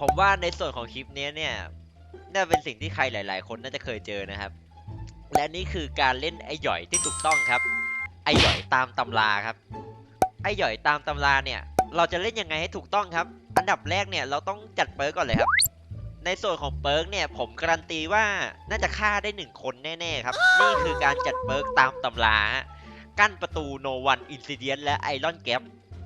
ผมว่าในส่วนของคลิปนี้เนี่ยน่าเป็นสิ่งที่ใครหลาย ๆ คนน่าจะเคยเจอนะครับ และนี่คือการเล่นไอ้หย่อยที่ถูกต้องครับ ไอ้หย่อยตามตำราครับ ไอ้หย่อยตามตำราเนี่ย เราจะเล่นยังไงให้ถูกต้องครับ อันดับแรกเนี่ยเราต้องจัดเปิร์กก่อนเลยครับ ในส่วนของเปิร์กเนี่ยผมการันตีว่าน่าจะฆ่าได้หนึ่งคนแน่ ๆ ครับ นี่คือการจัดเปิร์กตามตำรากั้นประตูโนวันอินซิเดียนและไอรอนแก p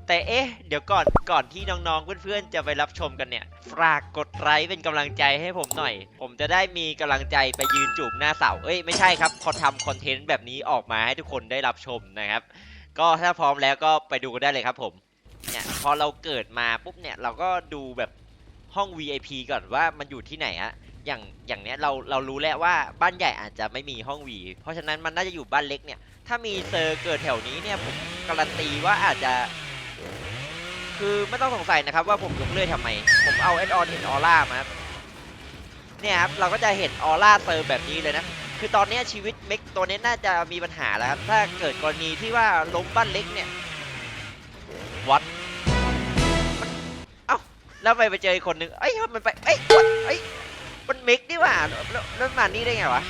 แต่เอ๊ะ เดี๋ยวก่อนก่อนที่น้องๆเพื่อนๆจะไปรับชมกันเนี่ยฝากกดไลค์เป็นกำลังใจให้ผมหน่อย ผมจะได้มีกำลังใจไปยืนจูบหน้าเสาเอ้ยไม่ใช่ครับพอทำคอนเทนต์แบบนี้ออกมาให้ทุกคนได้รับชมนะครับ ก็ถ้าพร้อมแล้วก็ไปดูกันได้เลยครับผมเนี่ยพอเราเกิดมาปุ๊บเนี่ยเราก็ดูแบบห้อง VIP ก่อนว่ามันอยู่ที่ไหนอะอย่างอย่างเนี้ยเราเรารู้แล้วว่าบ้านใหญ่อาจจะไม่มีห้อง V เพราะฉะนั้นมันน่าจะอยู่บ้านเล็กเนี่ย ถ้ามีเซอร์เกิดแถวนี้เนี่ยผมการันตีว่าอาจจะ คือไม่ต้องสงสัยนะครับว่าผมยกเลื่อยทำไม ผมเอาแอดออนเห็นออร่ามาครับเนี่ยครับเราก็จะเห็นออร่าเซอร์แบบนี้เลยนะ คือตอนนี้ชีวิตเม็กตัวนี้น่าจะมีปัญหาแล้วครับ ถ้าเกิดกรณีที่ว่าล้มบ้านเล็กเนี่ยวัดเอ้าแล้วไปไปเจออีกคนนึงเอ้ยมันไปเอ้ยเอ้ยมันเม็กนี่ว่าแล้วแล้วแล้วมันมานี่ได้ไงวะ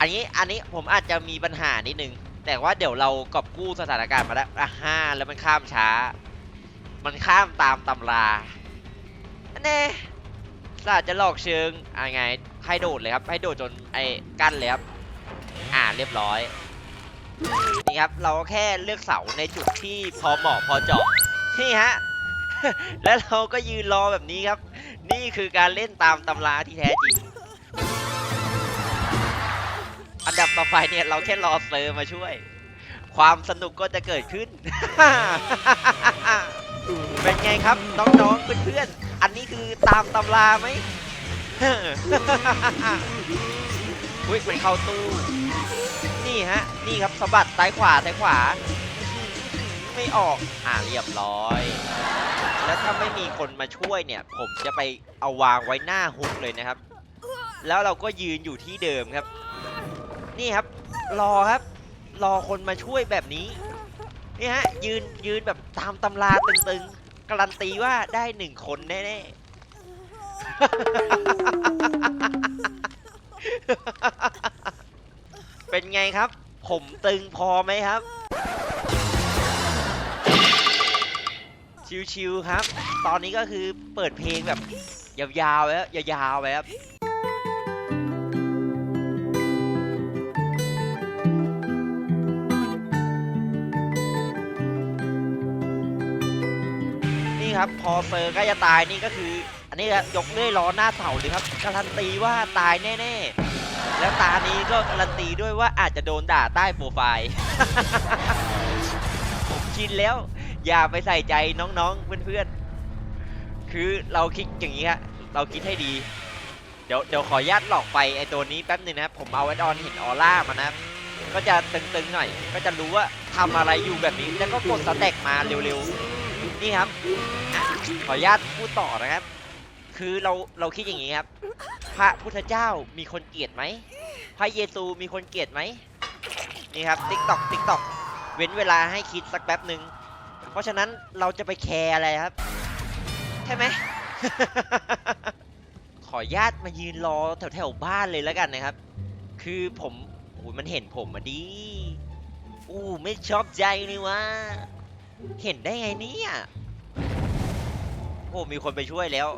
อันนี้อันนี้ผมอาจจะมีปัญหานิดนึงแต่ว่าเดี๋ยวเรากอบกู้สถานการณ์มาแล้วอะห้าแล้วมันข้ามช้า มันข้ามตามตำราอันแน่สาจะหลอกเชิงอะไง ให้โดดเลยครับ ให้โดดจนไอ้กั้นเลยครับ อ่าเรียบร้อย นี่ครับ เราก็แค่เลือกเสาในจุดที่พอเหมาะพอเจาะ นี่ฮะ แล้วเราก็ยืนรอแบบนี้ครับ นี่คือการเล่นตามตำราที่แท้จริง อันดับต่อไปเนี่ยเราแค่รอเซอร์มาช่วย ความสนุกก็จะเกิดขึ้น เป็นไงครับน้องๆเพื่อนๆอันนี้คือตามตำราไหมอุ้ยมันเข้าตู้นี่ฮะนี่ครับสะบัดซ้ายขวาซ้ายขวา ไม่ออกอ่าเรียบร้อย แล้วถ้าไม่มีคนมาช่วยเนี่ย ผมจะไปเอาวางไว้หน้าฮุกเลยนะครับ แล้วเราก็ยืนอยู่ที่เดิมครับ นี่ครับ รอครับ รอคนมาช่วยแบบนี้ นี่ฮะ ยืนยืนแบบตามตำราตึงๆการันตีว่าได้หนึ่งคนแน่ๆ เป็นไงครับ ผมตึงพอไหมครับ ชิวๆครับ ตอนนี้ก็คือเปิดเพลงแบบยาวๆแล้วยาวๆไว้ ครับ พอเซอร์ใกล้จะตายนี่ก็คือ อันนี้ครับยกเลื่อยล้อหน้าเสาเลยครับการันตีว่าตายแน่ๆ แล้วตานี้ก็การันตีด้วยว่าอาจจะโดนด่าใต้โปรไฟล์ผมชินแล้วอย่าไปใส่ใจน้องๆเพื่อนๆ คือเราคิดอย่างนี้ฮะเราคิดให้ดี เดี๋ยวเดี๋ยวขอญาตหลอกไปไอตัวนี้แป๊บหนึงนะครับผมเอาไว้ดอนเห็นออร่ามานะก็จะตึงๆหน่อย ก็จะรู้ว่าทำอะไรอยู่แบบนี้แล้วก็กดสแต็กมาเร็วๆ นี่ครับขออนุญาตพูดต่อนะครับ คือเราเราคิดอย่างนี้ครับ พระพุทธเจ้ามีคนเกลียดไหมพระเยซูมีคนเกลียดไหมนี่ครับติ๊กตอกติ๊กตอกเว้นเวลาให้คิดสักแป๊บหนึ่งเพราะฉะนั้นเราจะไปแคร์อะไรครับ ใช่ไหม ขออนุญาตมายืนรอแถวแถวบ้านเลยแล้วกันนะครับ คือผมโอ้ยมันเห็นผมมาดีอู้ไม่ชอบใจเลยวะ เห็นได้ไงเนี่ยโอ้มีคนไปช่วยแล้ว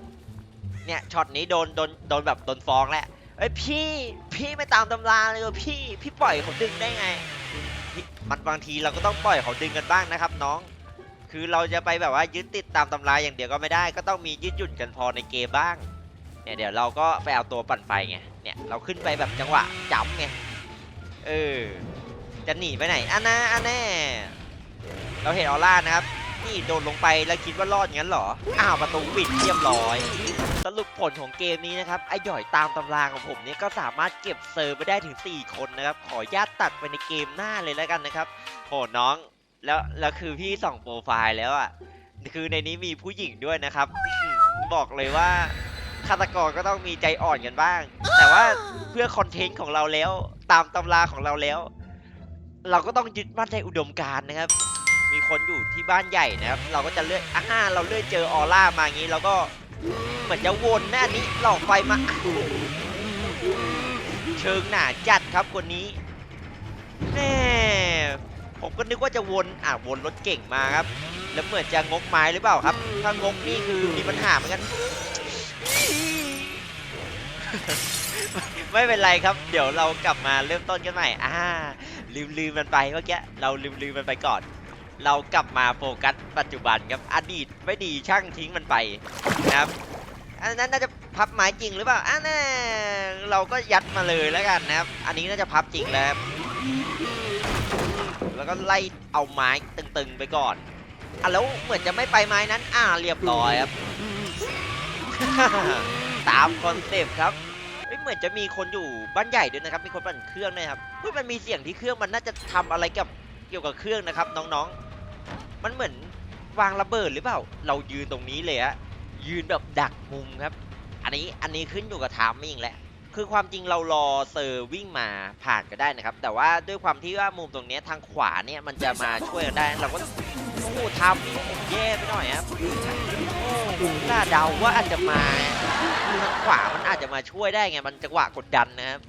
เนี่ยช็อตนี้โดนโดนโดนแบบโดนฟ้องแล้วเอ้ยพี่พี่ไม่ตามตำราเลยวะพี่พี่ปล่อยเขาดึงได้ไงมันบางทีเราก็ต้องปล่อยเขาดึงกันบ้างนะครับ น้อง คือเราจะไปแบบว่ายึดติดตามตำราอย่างเดียวก็ไม่ได้ ก็ต้องมียืดหยุ่นกันพอในเกมบ้างเนี่ยเดี๋ยวเราก็ไปเอาตัวปั่นไฟไงเนี่ยเราขึ้นไปแบบจังหวะจ้ำไงเออจะหนีไปไหนอันน่ะอันแน่ เราเห็นออร่านะครับ นี่โดนลงไปแล้วคิดว่ารอดงั้นเหรอ อ้าวประตูปิดเรียบร้อย สรุปผลของเกมนี้นะครับไอ้หย่อยตามตำราของผมเนี่ยก็สามารถเก็บเซอร์ไปได้ถึง 4 คนนะครับ ขอญาตตัดไปในเกมหน้าเลยแล้วกันนะครับโหน้องแล้วแล้วคือพี่ส่องโปรไฟล์แล้วอะคือในนี้มีผู้หญิงด้วยนะครับ บอกเลยว่าฆาตกรก็ต้องมีใจอ่อนกันบ้าง แต่ว่าเพื่อคอนเทนต์ของเราแล้ว ตามตำราของเราแล้ว เราก็ต้องยึดมั่นในอุดมการณ์นะครับ มีคนอยู่ที่บ้านใหญ่นะครับ เราก็จะเลื่อกอ่าเราเลื่อกเจอออร่ามาอย่างนี้เราก็เหมือนจะวนนะอันนี้หลอกไฟมา เชิงหนาจัดครับคนนี้แน่ผมก็นึกว่าจะวนอะวนรถเก่งมาครับ แล้วเหมือนจะงกไม้หรือเปล่าครับ ถ้างกนี่คือมีปัญหาเหมือนกันไม่เป็นไรครับ เดี๋ยวเรากลับมาเริ่มต้นกันใหม่อ่าลืมลืมมันไปเมื่อกี้เราลืมลืมมันไปก่อน เรากลับมาโฟกัสปัจจุบันครับอดีตไม่ดีช่างทิ้งมันไปนะครับอันนั้นน่าจะพับไม้จริงหรือเปล่าอ่าแน่เราก็ยัดมาเลยแล้วกันนะครับ อันนี้น่าจะพับจริงแล้วแล้วก็ไล่เอาไม้ตึงๆไปก่อนอะแล้วเหมือนจะไม่ไปไม้นั้น อ่าเรียบร้อยครับ ตามคอนเซปต์ครับเฮ้ยเหมือนจะมีคนอยู่บ้านใหญ่ด้วยนะครับ มีคนปั่นเครื่องด้วยครับเฮ้ยมันมีเสียงที่เครื่องมันน่าจะทำอะไรกับเกี่ยวกับเครื่องนะครับ น้องๆ มันเหมือนวางระเบิดหรือเปล่า เรายืนตรงนี้เลยอะยืนแบบดักมุมครับ อันนี้อันนี้ขึ้นอยู่กับทามมิ่งแหละคือความจริงเรารอเซอร์วิ่งมาผ่านก็ได้นะครับ แต่ว่าด้วยความที่ว่ามุมตรงนี้ทางขวาเนี่ยมันจะมาช่วยกันได้เราก็โอ้ทามมิ่งผมแย่ไปหน่อยครับโอ้ผมน่าเดาว่าอาจจะมาทางขวามันอาจจะมาช่วยได้ไงมันจังหวะกดดันนะครับ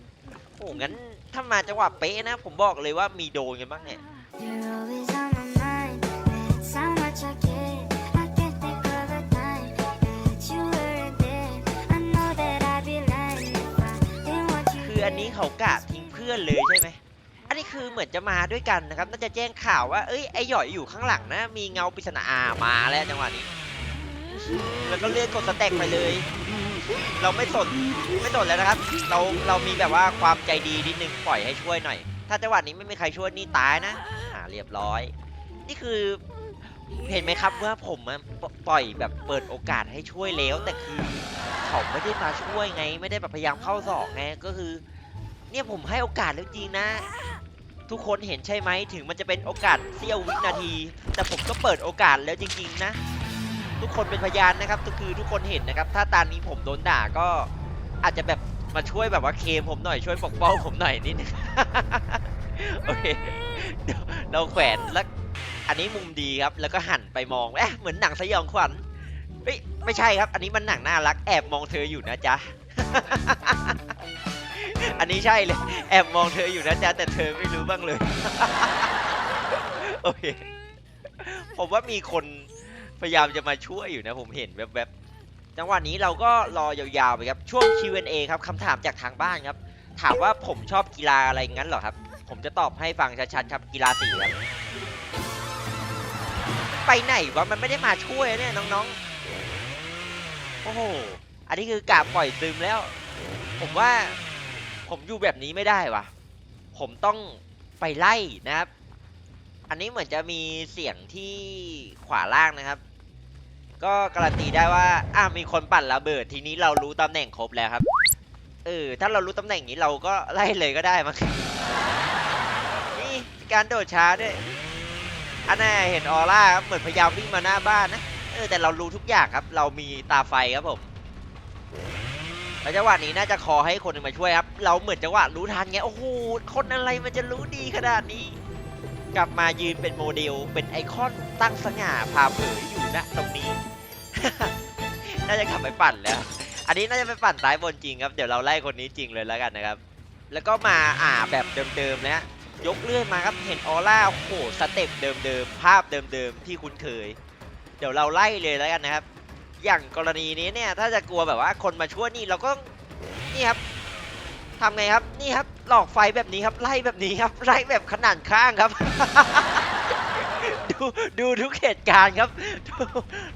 โอ้งั้นถ้ามาจังหวะเป๊ะนะ ผมบอกเลยว่ามีโดนกันบ้างเนี่ย นนี้เขากะทิ้งเพื่อนเลยใช่ไหมอันนี้คือเหมือนจะมาด้วยกันนะครับ น่าจะแจ้งข่าวว่า เอ้ย ไอหยอยอยู่ข้างหลังนะ มีเงาปริศนาอามาแล้วจังหวะนี้ แล้วก็เลื่อนกดสแต็กไปเลย เราไม่สน ไม่สนแล้วนะครับ เรา เรามีแบบว่าความใจดีนิดนึง ปล่อยให้ช่วยหน่อย ถ้าจังหวะนี้ไม่มีใครช่วยนี่ตายนะ อ่า เรียบร้อย นี่คือ เห็นไหมครับว่าผมปปล่อยแบบเปิดโอกาสให้ช่วยแล้ว แต่คือ เขาไม่ได้มาช่วยไง ไม่ได้แบบพยายามเข้าสอกไง ก็คือ เนี่ยผมให้โอกาสแล้วจริงนะ ทุกคนเห็นใช่ไหมถึงมันจะเป็นโอกาสเสี้ยววินาที แต่ผมก็เปิดโอกาสแล้วจริง ๆ นะ ทุกคนเป็นพยานนะครับก็คือทุกคนเห็นนะครับ ถ้าตอนนี้ผมโดนด่าก็อาจจะแบบมาช่วยแบบว่าเคมผมหน่อยช่วยปกป้องผมหน่อยนิดนึงโอเคเราแขวนแล้วอันนี้มุมดีครับ แล้วก็หันไปมองเอ๊ะเหมือนหนังสยองขวัญเฮ้ยไม่ใช่ครับ อันนี้มันหนังน่ารักแอบมองเธออยู่นะจ๊ะ อันนี้ใช่เลย แอบมองเธออยู่นะจ๊ะแต่เธอไม่รู้บ้างเลย โอเค ผมว่ามีคนพยายามจะมาช่วยอยู่นะ ผมเห็นแวบๆ จังหวะนี้เราก็รอยาวๆไปครับ ช่วง Q&A ครับคำถามจากทางบ้านครับ ถามว่าผมชอบกีฬาอะไรงั้นเหรอครับ ผมจะตอบให้ฟังชัดๆครับกีฬาสีครับ ไปไหนวะมันไม่ได้มาช่วยเนี่ยน้องๆ โอ้โห อันนี้คือกาปล่อยซึมแล้ว ผมว่า ผมอยู่แบบนี้ไม่ได้วะผมต้องไปไล่นะครับ อันนี้เหมือนจะมีเสียงที่ขวาล่างนะครับ ก็การันตีได้ว่าอะมีคนปั่นระเบิดทีนี้เรารู้ตำแหน่งครบแล้วครับ เออ ถ้าเรารู้ตำแหน่งนี้เราก็ไล่เลยก็ได้มั้งนี่การโดดช้าด้วยอันน่าเห็นออร่าครับเหมือนพยายามวิ่งมาหน้าบ้านนะเออแต่เรารู้ทุกอย่างครับ เรามีตาไฟครับผม แล้วจังหวะนี้น่าจะคอให้คนหนึงมาช่วยครับ เราเหมือนจังหวะรู้ทันไง โอ้โห คนอะไรมันจะรู้ดีขนาดนี้ กลับมายืนเป็นโมเดล เป็นไอคอนตั้งสง่าพาเผยอยู่ณตรงนี้ น่าจะกลับไปปั่นแล้ว อันนี้น่าจะไปปั่นซ้ายบนจริงครับ เดี๋ยวเราไล่คนนี้จริงเลยแล้วกันนะครับ แล้วก็มาอ่าแบบเดิมๆนะฮะยกเลื่อนมาครับเห็นออร่าโอ้โหสเต็ปเดิมๆภาพเดิมๆที่คุ้นเคย เดี๋ยวเราไล่เลยแล้วกันนะครับ อย่างกรณีนี้เนี่ย ถ้าจะกลัวแบบว่าคนมาช่วยนี่เราก็นี่ครับทำไงครับนี่ครับหลอกไฟแบบนี้ครับไล่แบบนี้ครับไล่แบบขนาดข้างครับ ดูดูทุกเหตุการณ์ครับ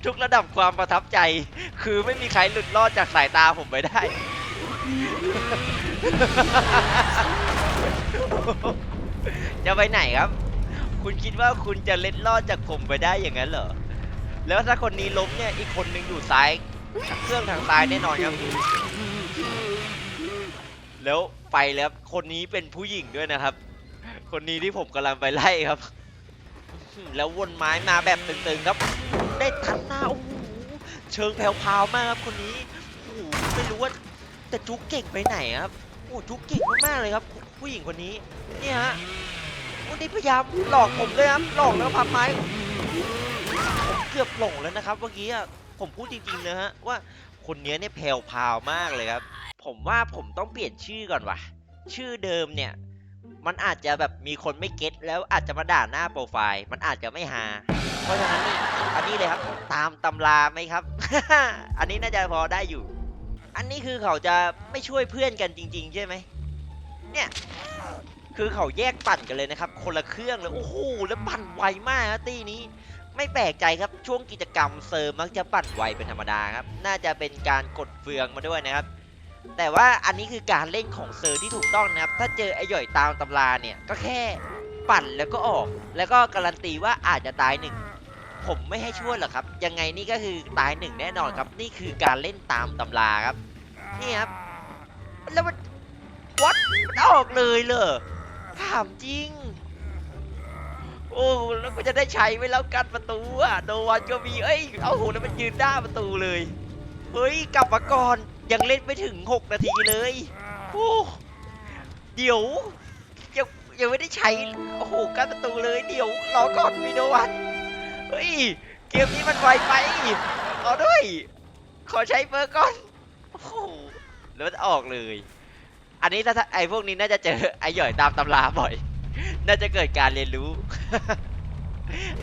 ทุกระดับความประทับใจ คือไม่มีใครหลุดรอดจากสายตาผมไปได้จะไปไหนครับ คุณคิดว่าคุณจะเล็ดลอดจากผมไปได้อย่างนั้นเหรอ แล้วถ้าคนนี้ล้มเนี่ยอีกคนหนึ่งอยู่ซ้ายเครื่องทางซ้ายแน่นอนครับแล้วไปแล้วคนนี้เป็นผู้หญิงด้วยนะครับ คนนี้ที่ผมกำลังไปไล่ครับ แล้ววนไม้มาแบบตึงๆครับ ได้ทันหน้าโอ้โหเชิงแผ่วๆมากครับคนนี้โอ้โหไม่รู้ว่าแต่จุกเก่งไปไหนครับโอ้จุกเก่งมากๆเลยครับ ผู้หญิงคนนี้เนี่ยฮะวันนี้พยายามหลอกผมเลยครับหลอกแล้วพับไม้ ผมเกือบหลงแล้วนะครับเมื่อกี้ผมพูดจริงๆนะฮะว่าคนเนี้ยเนี่ยแผ่วพาวมากเลยครับ ผมว่าผมต้องเปลี่ยนชื่อก่อนว่ะ ชื่อเดิมเนี่ยมันอาจจะแบบมีคนไม่เก็ตแล้วอาจจะมาด่าหน้าโปรไฟล์ มันอาจจะไม่ฮาเพราะฉะนั้นนี่อันนี้เลยครับตามตำราไหมครับ อันนี้น่าจะพอได้อยู่ อันนี้คือเขาจะไม่ช่วยเพื่อนกันจริง ๆ ใช่ไหมเนี่ยคือเขาแยกปั่นกันเลยนะครับ คนละเครื่องเลยโอ้โหแล้วปั่นไวมากนะตีนี้ ไม่แปลกใจครับช่วงกิจกรรมเซอร์มักจะปั่นไวเป็นธรรมดาครับ น่าจะเป็นการกดเฟืองมาด้วยนะครับ แต่ว่าอันนี้คือการเล่นของเซอร์ที่ถูกต้องนะครับ ถ้าเจอไอ้หย่อยตามตำราเนี่ยก็แค่ปั่นแล้วก็ออก แล้วก็การันตีว่าอาจจะตายหนึ่งผมไม่ให้ช่วยหรอกครับ ยังไงนี่ก็คือตายหนึ่งแน่นอนครับ นี่คือการเล่นตามตำราครับ นี่ครับ แล้วมันวัดมันออกเลยเหรอถามจริง โอ้แล้วก็จะได้ใช้ไว้แล้วกันประตูอะโนวันก็มีเอ้ยเอาโหแล้วมันยืนหน้าประตูเลย เฮ้ยกลับมาก่อนยังเล่นไม่ถึง 6 นาทีเลยโอ้เดี๋ยวยังยังไม่ได้ใช้โอ้โหกั้นประตูเลยเดี๋ยวรอก่อนมีโนวันเฮ้ยเกมนี้มันไวไปรอด้วย ขอใช้เบอร์ก่อนโอ้โหแล้วมันออกเลย อันนี้ถ้าถ้าไอ้พวกนี้น่าจะเจอไอ้หย่อยตามตำราบ่อย น่าจะเกิดการเรียนรู้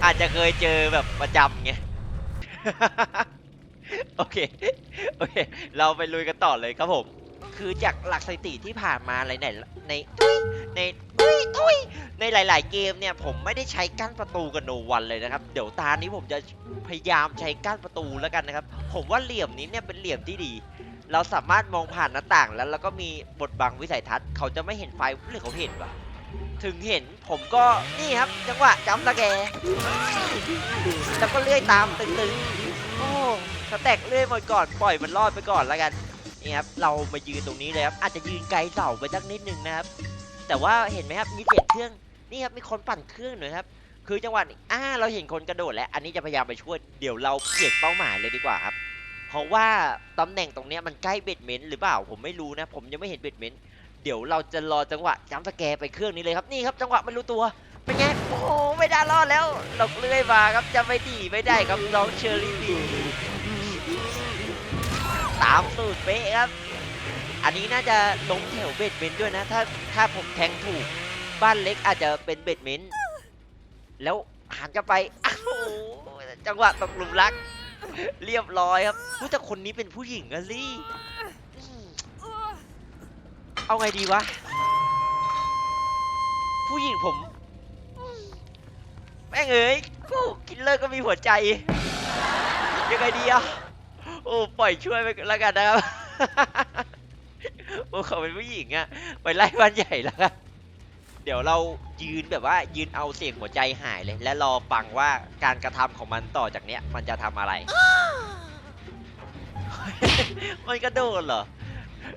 อาจจะเคยเจอแบบประจำไง โอเค โอเค เราไปลุยกันต่อเลยครับผม คือจากหลักสถิติที่ผ่านมาอะไรในในในทุยทุยในหลาย ๆ เกมเนี่ยผมไม่ได้ใช้กั้นประตูกับโนวันเลยนะครับ เดี๋ยวตานี้ผมจะพยายามใช้กั้นประตูแล้วกันนะครับ ผมว่าเหลี่ยมนี้เนี่ยเป็นเหลี่ยมที่ดี เราสามารถมองผ่านหน้าต่างแล้วแล้วก็มีบทบังวิสัยทัศน์เขาจะไม่เห็นไฟหรือเขาเห็นวะ ถึงเห็นผมก็นี่ครับจังหวะจำตะแกแล้วก็เลื่อยตามตึงๆโอ้สแต็กเลื่อยหมดก่อนปล่อยมันรอดไปก่อนแล้วกันนี่ครับเรามายืนตรงนี้เลยครับอาจจะยืนไกลเสาไปสักนิดนึงนะครับแต่ว่าเห็นไหมครับมีเปลี่ยนเครื่องนี่ครับมีคนปั่นเครื่องหน่อยครับคือจังหวะนี้อ่าเราเห็นคนกระโดดแล้ว อันนี้จะพยายามไปช่วยเดี๋ยวเราเปลี่ยนเป้าหมายเลยดีกว่าครับเพราะว่าตำแหน่งตรงนี้มันใกล้เบ็ดเมนต์หรือเปล่าผมไม่รู้นะ ผมยังไม่เห็นเบ็ดเมนต์ เดี๋ยวเราจะรอจังหวะจัมป์สแกร์ไปเครื่องนี้เลยครับนี่ครับจังหวะไมันรู้ตัวเป็นไงโอ้โหไม่ได้รอดแล้วหลบเลื่อยมาครับจะไม่ดีไม่ได้ครับน้องเชอรี่บีตามสูตรเป๊ะครับ อันนี้น่าจะล้มแถวเบ็ดเมนด้วยนะ ถ้าถ้าผมแทงถูกบ้านเล็กอาจจะเป็นเบ็ดเมนต์แล้วหันกลับไปอ้าวจังหวะตกหลุมรัก เรียบร้อยครับแต่คนนี้เป็นผู้หญิงอะสิอืม เอาไงดีวะ ผู้หญิงผมอืมแม่งเอ้ยกูคิดเลอร์ก็มีหัวใจ ยังไงดีอะโอ้ ปล่อยช่วยไปแล้วกันนะครับ โอ้เขาเป็นผู้หญิงอะไปไล่บ้านใหญ่แล้วกันเดี๋ยวเรายืนแบบว่ายืนเอาเสียงหัวใจหายเลย และรอฟังว่าการกระทำของมันต่อจากเนี้ย มันจะทำอะไร มันกระโดดเหรอ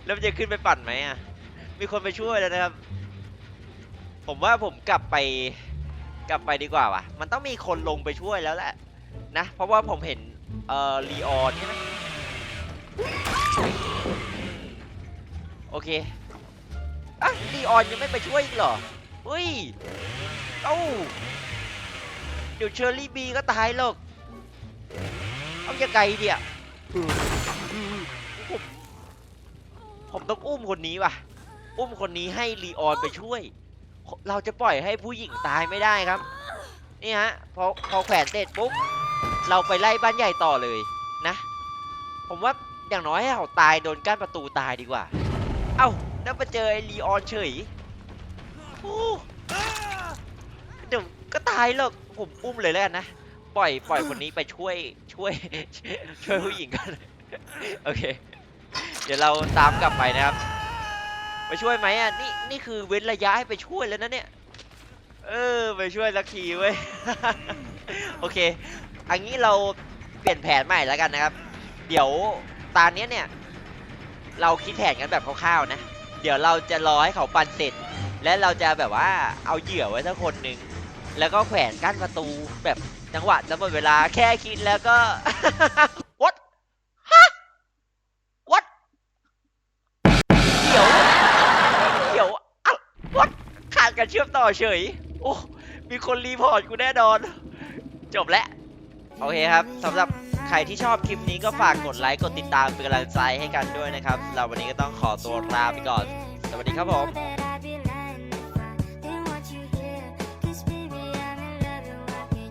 แล้วมันจะขึ้นไปปั่นไหมอะ มีคนไปช่วยแล้วนะครับ ผมว่าผมกลับไป กลับไปดีกว่าว่ะ มันต้องมีคนลงไปช่วยแล้วแหละนะ เพราะว่าผมเห็นเอ่อลีออนใช่ไหมโอเคอะลีออนยังไม่ไปช่วยอีกเหรอเฮ้ย เอ้า เดี๋ยวเชอร์รี่บีก็ตายหรอก เอายังไงเดียผมผมต้องอุ้มคนนี้ว่ะ อุ้มคนนี้ให้ลีออนไปช่วย เราจะปล่อยให้ผู้หญิงตายไม่ได้ครับ นี่ฮะพอพอแขวนเสร็จปุ๊บเราไปไล่บ้านใหญ่ต่อเลยนะ ผมว่าอย่างน้อยให้เขาตายโดนกั้นประตูตายดีกว่า เอ้าแล้วมาเจอไอ้ลีออนเฉยโอ้เดี๋ยวก็ตายหรอกผมอุ้มเลยแล้วกันนะปล่อยปล่อยคนนี้ไปช่วยช่วยช่วยผู้หญิงกันโอเค เดี๋ยวเราตามกลับไปนะครับ ไปช่วยไหมอะนี่นี่คือเว้นระยะให้ไปช่วยแล้วนะเนี่ยเออไปช่วยสักทีเว้ย โอเค อันนี้เราเปลี่ยนแผนใหม่แล้วกันนะครับ เดี๋ยวตอนนี้ยเนี่ย เราคิดแผนกันแบบคร่าวๆนะ เดี๋ยวเราจะรอให้เขาปั่นเสร็จ และเราจะแบบว่าเอาเหยื่อไว้สักคนหนึ่ง แล้วก็แขวนกั้นประตูแบบจังหวะจะหมดเวลาแค่คิดแล้วก็ การเชื่อมต่อเฉย โอ้ มีคนรีพอร์ตกูแน่นอน จบแล้ว โอเคครับสำหรับใครที่ชอบคลิปนี้ก็ฝากกดไลค์ กดติดตามเป็นกำลังใจให้กันด้วยนะครับเราวันนี้ก็ต้องขอตัวลาไปก่อน สวัสดีครับผม